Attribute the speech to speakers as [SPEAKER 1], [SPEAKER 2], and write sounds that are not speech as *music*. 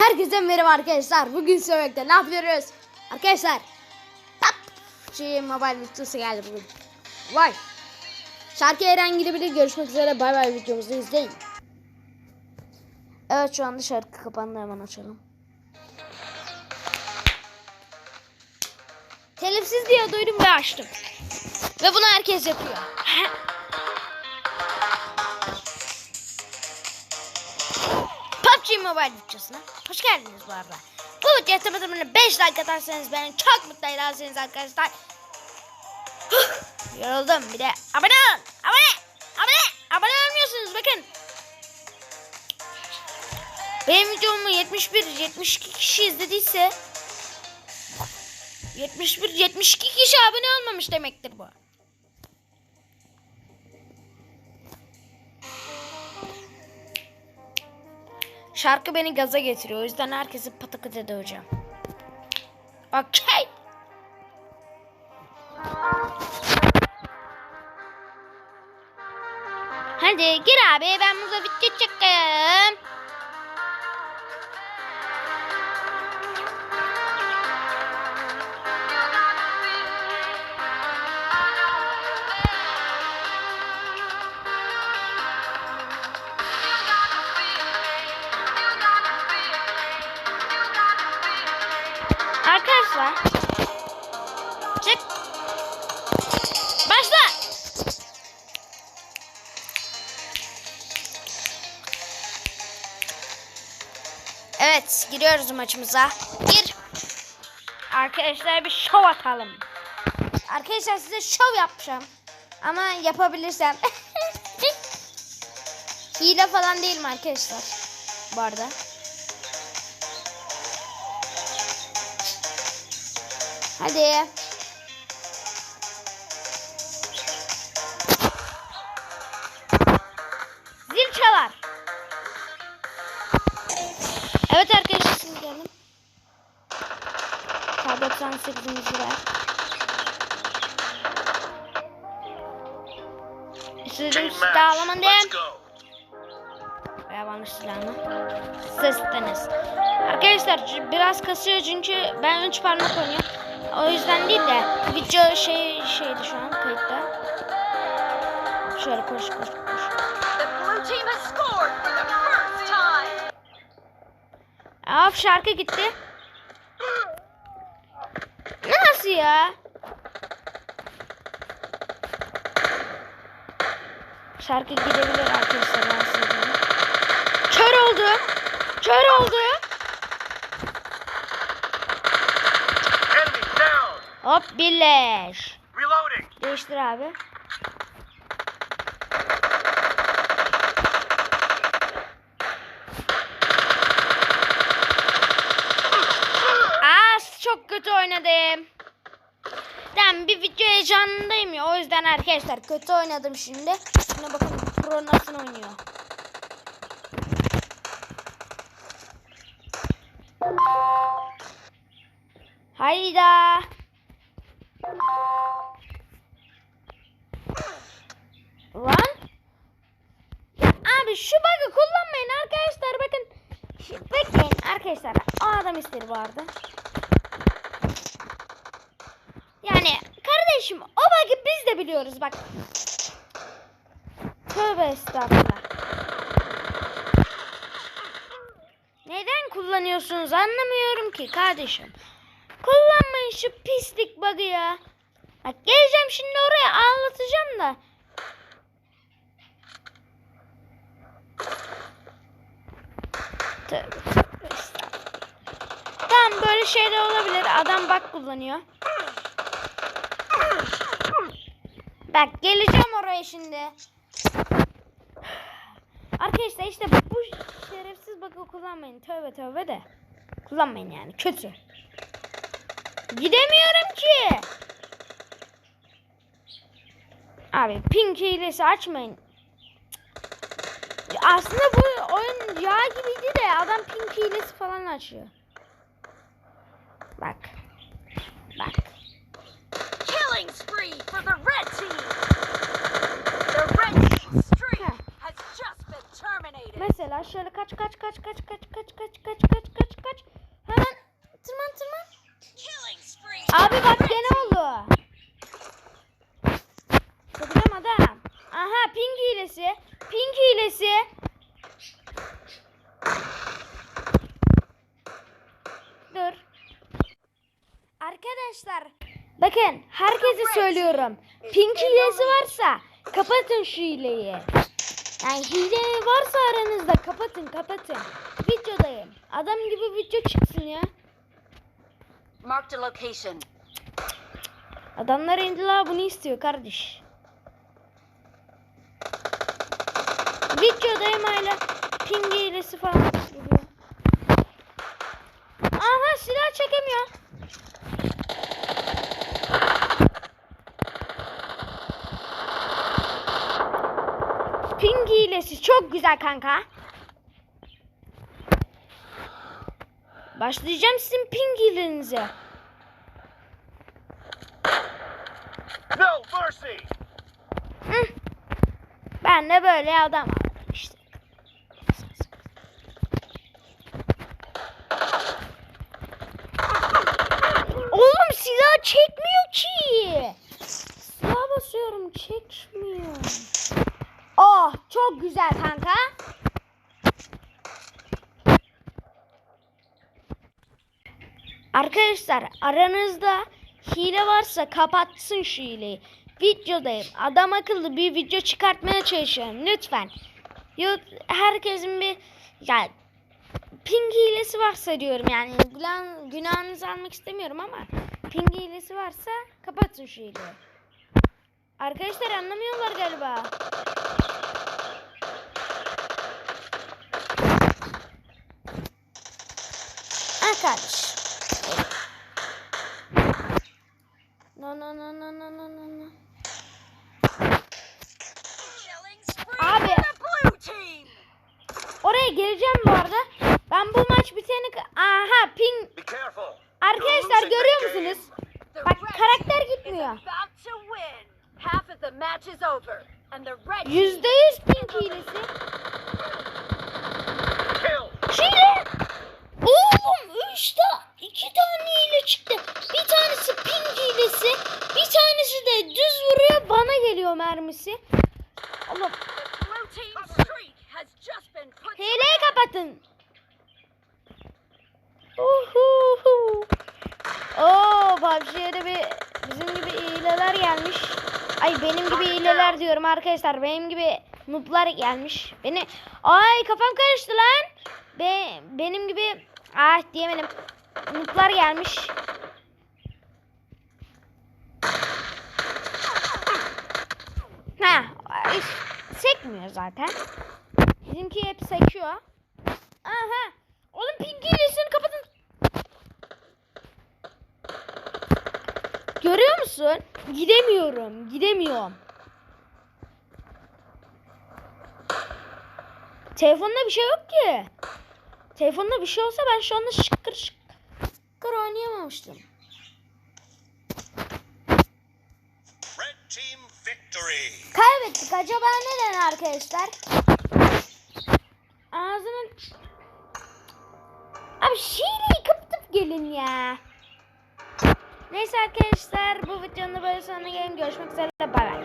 [SPEAKER 1] Herkese merhaba arkadaşlar. Bugün söylemekte ne yapıyoruz? Arkadaşlar. PUBG Mobile videosu geldi bugün. Vay. Şarkı Eren girebilir. Görüşmek üzere. Bay bay videomuzu izleyin. Evet şu anda şarkı kapandı. Hemen açalım. Telifsiz diye duydum ve açtım. Ve bunu herkes yapıyor. *laughs* PUBG Mobile videosuna hoş geldiniz bu arada. Bu videoya tamamıyla 5 like atarsanız beni çok mutlu edersiniz arkadaşlar. *gasps* Yoruldum bir de abone olun. Abone. Abone. Abone olmuyorsunuz bakın. Benim videomu 71 72 kişi izlediyse 71 72 kişi abone olmamış demektir bu. Şarkı beni gaza getiriyor. O yüzden herkesi pataküte döveceğim. Okey. Hadi gir abi ben burada video çekeyim. Evet giriyoruz maçımıza. Gir. Arkadaşlar bir şov atalım. Arkadaşlar size şov yapacağım. Ama yapabilirsem. *laughs* Hile falan değil mi arkadaşlar? Bu arada. Hadi.
[SPEAKER 2] 98'imiz
[SPEAKER 1] var.
[SPEAKER 2] Sürdüm silahlamın
[SPEAKER 1] değil. Yabancı silahını. Sırtınız. Arkadaşlar biraz kasıyor çünkü ben 3 parmak oynuyorum. O yüzden değil de video şey şeydi şu an kayıtta. Şöyle koş koş koş. Af şarkı gitti. *laughs* Nasıl ya? Şarkı gidebilir arkadaşlar ben size. Kör oldu. Kör oldu.
[SPEAKER 2] Enemy down.
[SPEAKER 1] Hop birleş.
[SPEAKER 2] Reloading.
[SPEAKER 1] Değiştir abi. Aa çok kötü oynadım. Ben bir video heyecanındayım ya. O yüzden arkadaşlar kötü oynadım şimdi. Şimdi bakın pro nasıl oynuyor. Hayda. Lan. Abi şu bug'ı kullanmayın arkadaşlar bakın. Bekleyin arkadaşlar. O adam istedi bu arada. Yani kardeşim o bug'ı biz de biliyoruz bak. Tövbe estağfurullah. Neden kullanıyorsunuz anlamıyorum ki kardeşim. Kullanmayın şu pislik bug'ı ya. Bak geleceğim şimdi oraya anlatacağım da. Tövbe, tövbe böyle şeyler olabilir. Adam bak kullanıyor. Bak geleceğim oraya şimdi. Arkadaşlar işte bu şerefsiz bakı kullanmayın. Tövbe tövbe de. Kullanmayın yani. Kötü. Gidemiyorum ki. Abi pink hilesi açmayın. Aslında bu oyun yağ gibiydi de adam pink hilesi falan açıyor. Bak. Bak
[SPEAKER 3] killing spree for the red team. The red team's streak has just been terminated.
[SPEAKER 1] Mesela şöyle kaç kaç kaç kaç kaç kaç kaç kaç kaç kaç kaç. Hemen tırman tırman. Killing spree. Abi bak gene oldu. Tutamadı ha. Aha ping hilesi. Ping hilesi. Dur. Arkadaşlar bakın herkese söylüyorum. Pink hilesi varsa kapatın şu hileyi. Yani hile varsa aranızda kapatın kapatın. Videodayım. Adam gibi video çıksın ya.
[SPEAKER 3] Marked a location.
[SPEAKER 1] Adamlar indiler bunu istiyor kardeş. Videodayım hala ping hilesi falan. Aha silah çekemiyor. Hilesi çok güzel kanka. Başlayacağım sizin ping hilenize.
[SPEAKER 2] No mercy!
[SPEAKER 1] Hı. Ben de böyle adam aldım işte. Oğlum silah çekmiyor ki. Silah basıyorum çekmiyor. Oh çok güzel kanka. Arkadaşlar aranızda hile varsa kapatsın şu hileyi. Videodayım. Adam akıllı bir video çıkartmaya çalışıyorum. Lütfen. Herkesin bir ya ping hilesi varsa diyorum yani günah, günahınızı almak istemiyorum ama ping hilesi varsa kapatın şu hileyi. Arkadaşlar anlamıyorlar galiba. Kardeş. No no no no no no no Abi. Oraya geleceğim bu arada. Ben bu maç bitene ka- Aha ping. Arkadaşlar görüyor musunuz? Bak karakter gitmiyor.
[SPEAKER 3] Half of the match is over, and the red team
[SPEAKER 1] Yüzde yüz ping hilesi. Oğlum üçte iki tane hile çıktı. Bir tanesi ping hilesi. Bir tanesi de düz vuruyor bana geliyor mermisi. Oğlum
[SPEAKER 3] The blue team streak has just been put to
[SPEAKER 1] hileyi kapatın. Uhuhu. Oo PUBG'ye de bir bizim gibi hileler gelmiş. Ay benim gibi hileler diyorum arkadaşlar. Benim gibi nooblar gelmiş. Beni ay kafam karıştı lan. Be, benim gibi ah diyemedim. Nooblar gelmiş. Ha, sekmiyor zaten. Bizimki hep sekiyor. Aha. Oğlum ping hilesini kapatın. Görüyor musun? Gidemiyorum. Gidemiyorum. Telefonda bir şey yok ki. Telefonda bir şey olsa ben şu anda şıkkır şıkkır oynayamamıştım. Kaybettik. Acaba neden arkadaşlar? Ağzını... Abi şiiri kapatıp gelin ya. Neyse arkadaşlar bu videonun böyle sonuna gelin. Görüşmek üzere. Bay bay.